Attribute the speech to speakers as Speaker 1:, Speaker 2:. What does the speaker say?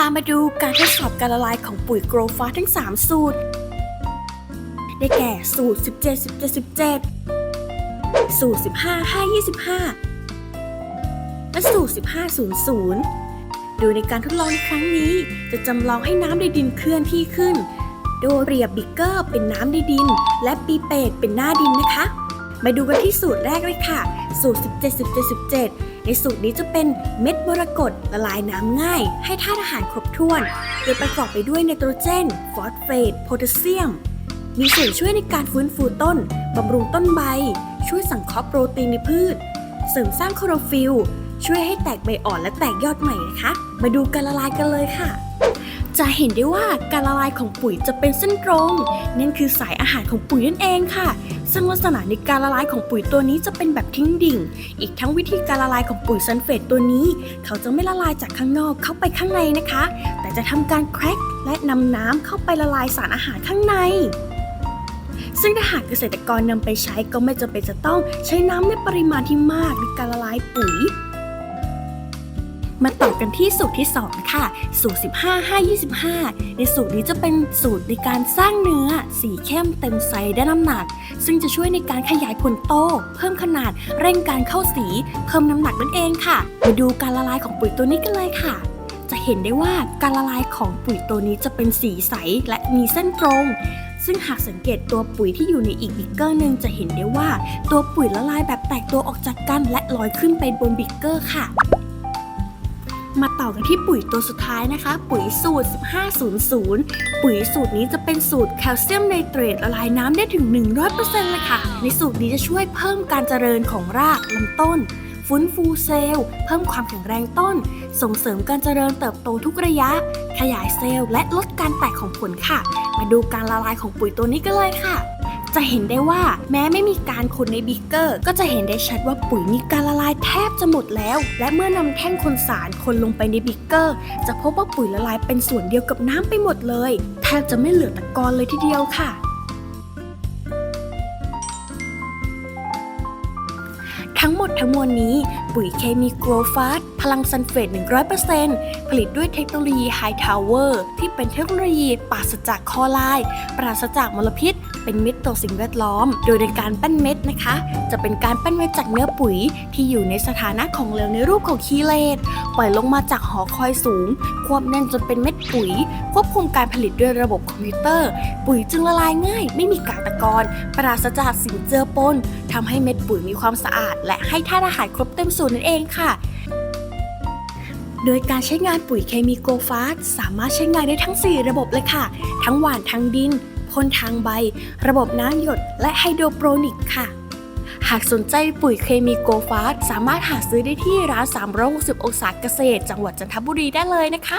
Speaker 1: พามาดูการทดสอบการละลายของปุ๋ยโกรฟ้าทั้ง 3 สูตร ได้แก่สูตร 17 17 17 สูตร 15 5 25 และสูตร 15 00โดยในการทดลองในครั้งนี้ จะจำลองให้น้ำในดินเคลื่อนที่ขึ้น โดยเรียบบิกเกอร์เป็นน้ำในดิน และปีเปตเป็นหน้าดินนะคะ มาดูกันที่สูตรแรกเลยค่ะ สูตร 17 17 17 ในสูตรนี้จะเป็นเม็ดมรกตละลายน้ำง่าย ให้ธาตุอาหารครบถ้วนโดยประกอบไปด้วยไนโตรเจน ฟอสเฟตโพแทสเซียม มีส่วนช่วยในการฟื้นฟูต้น บำรุงต้นใบ ช่วยสังเคราะห์โปรตีนในพืช เสริมสร้างคลอโรฟิลล์ช่วยให้แตกใบอ่อนและแตกยอดใหม่นะคะ มาดูการละลายกันเลยค่ะ จะเห็นได้ว่าการละลายของปุ๋ยจะเป็นเส้นตรง นั่นคือสายอาหารของปุ๋ยนั่นเองค่ะ ซึ่งลักษณะในการละลายของปุ๋ยตัวนี้จะเป็นแบบทิ้งดิ่ง อีกทั้งวิธีการละลายของปุ๋ยซัลเฟตตัวนี้ เขาจะไม่ละลายจากข้างนอกเข้าไปข้างในนะคะ แต่จะทำการแครกและนำน้ำเข้าไปละลายสารอาหารข้างในซึ่งถ้าหากเกษตรกรนำไปใช้ก็ไม่จำเป็นจะต้องใช้น้ำในปริมาณที่มากในการละลายปุ๋ย มาต่อกันที่สูตรที่ 2 ค่ะ สูตร 15 5 25 ในสูตรนี้จะเป็นสูตรในการสร้างเนื้อ สีเข้มเต็มไซส์ได้น้ำหนัก ซึ่งจะช่วยในการขยายผลโต เพิ่มขนาด เร่งการเข้าสี เพิ่มน้ำหนักนั่นเองค่ะ มาดูการละลายของปุ๋ยตัวนี้กันเลยค่ะ จะเห็นได้ว่าการละลายของปุ๋ยตัวนี้จะเป็นสีใสและมีเส้นตรงซึ่งหากสังเกตตัวปุ๋ยที่อยู่ในอีกบิกเกอร์หนึ่งจะเห็นได้ว่า ตัวปุ๋ยละลายแบบแตกตัวออกจากกันและลอยขึ้นไปบนบิกเกอร์ค่ะ มาต่อกันที่ปุ๋ยตัวสุดท้ายนะคะ ปุ๋ยสูตร 1500 ปุ๋ยสูตรนี้จะเป็นสูตรแคลเซียมไนเตรตละลายน้ำได้ถึง 100%เลยค่ะ ในสูตรนี้จะช่วยเพิ่มการเจริญของรากลำต้น ฟื้นฟูเซลล์ เพิ่มความแข็งแรงต้น ส่งเสริมการเจริญเติบโตทุกระยะ ขยายเซลล์ และลดการแตกของผลค่ะ มาดูการละลายของปุ๋ยตัวนี้กันเลยค่ะ จะเห็นได้ว่าแม้ไม่มีการคนในบิกเกอร์ ก็จะเห็นได้ชัดว่าปุ๋ยมีการละลายแทบจะหมดแล้ว และเมื่อนำแท่งคนสารคนลงไปในบิกเกอร์ จะพบว่าปุ๋ยละลายเป็นส่วนเดียวกับน้ำไปหมดเลย แทบจะไม่เหลือตะกอนเลยทีเดียวค่ะทั้งหมดทั้งมวลนี้ ปุ๋ยเคมีโกรฟาสพลังซัลเฟต 100%ผลิตด้วยเทคโนโลยีไฮทาวเวอร์ที่เป็นเทคโนโลยีปราศจากคอไรด์ปราศจากมลพิษ เป็นมิตรต่อสิ่งแวดล้อม โดยในการปั้นเม็ดนะคะ จะเป็นการปั้นเม็ดจากเนื้อปุ๋ย ที่อยู่ในสถานะของเหลวในรูปของคีเลตปล่อยลงมาจากหอคอยสูง ควบแน่นจนเป็นเม็ดปุ๋ย ควบคุมการผลิตด้วยระบบคอมพิวเตอร์ ปุ๋ยจึงละลายง่าย ไม่มีกากตะกอนปราศจากสิ่งเจือปนทำให้เม็ดปุ๋ยมีความสะอาด และให้ธาตุอาหารครบเต็มสูตรนั่นเองค่ะ โดยการใช้งานปุ๋ยเคมีโกฟาสสามารถใช้งานได้ทั้ง 4 ระบบเลยค่ะ ทั้งหว่านทางดินพ่นทางใบ ระบบน้ำหยด และไฮโดรโปรนิกค่ะหากสนใจปุ๋ยเคมีโกฟาสสามารถหาซื้อได้ที่ร้าน 360 องศาเกษตร จังหวัดจันทบุรีได้เลยนะคะ